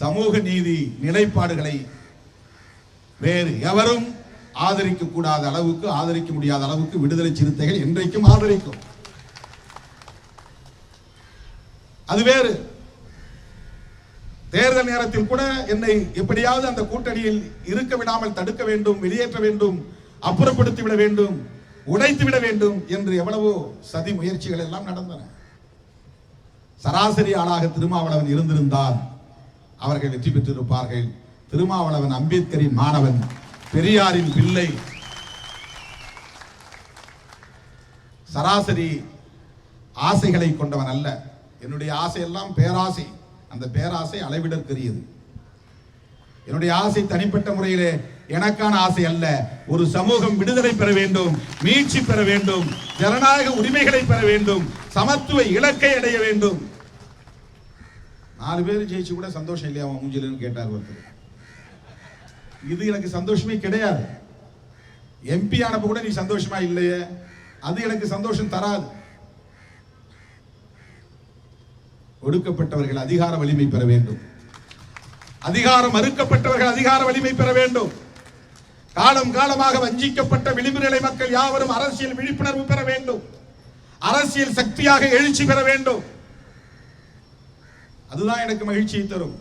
சமூக நீதி நிலைப்பாடுகளை வேறு எவரும் ஆதரிக்க கூடாத அளவுக்கு ஆதரிக்க முடியாத அளவுக்கு விடுதலை சிறுத்தைகள் என்றைக்கும் ஆதரிக்கும். அது வேறு. தேர்தல் நேரத்தில் கூட என்னை எப்படியாவது அந்த கூட்டணியில் இருக்க விடாமல் தடுக்க வேண்டும் வெளியேற்ற வேண்டும் அப்புறப்படுத்தி விட வேண்டும் உடைத்து விட வேண்டும் என்று எவ்வளவோ சதி முயற்சிகள் எல்லாம் நடந்தன. சராசரி ஆளாக திருமாவளவன் இருந்திருந்தான். அவர்கள் வெற்றி பெற்றிருப்பார்கள். திருமாவளவன் அம்பேத்கரின் மாணவன் பெரியாரின் பிள்ளை. சராசரி ஆசைகளை கொண்டவன் அல்ல. என்னுடைய ஆசையெல்லாம் பேராசை. அந்த பேராசை அளவிடற்கரியது. என்னுடைய ஆசை தனிப்பட்ட முறையிலே எனக்கான ஆசை அல்ல. ஒரு சமூகம் விடுதலை பெற வேண்டும் மீட்சி பெற வேண்டும் ஜனநாயக உரிமைகளை பெற வேண்டும் சமத்துவ இலக்கை அடைய வேண்டும். நாலு பேர் ஜெயிச்சு கூட சந்தோஷம் இல்லையா அவன் மூஞ்சிலன்னு கேட்டார் ஒருத்தர். இது எனக்கு சந்தோஷமே கிடையாது. எம்பி ஆனப்ப கூட நீ சந்தோஷமா இல்லையே? அது எனக்கு சந்தோஷம் தராது. ஒடுக்கப்பட்டவர்கள் அதிகார வலிமை பெற வேண்டும். அதிகாரம் மறுக்கப்பட்டவர்கள் அதிகார வலிமை பெற வேண்டும். காலம் காலமாக வஞ்சிக்கப்பட்ட விளிம்பு நிலை மக்கள் யாவரும் அரசியல் விழிப்புணர்வு பெற வேண்டும். அரசியல் சக்தியாக எழுச்சி பெற வேண்டும். அதுதான் எனக்கு மகிழ்ச்சியை தரும்.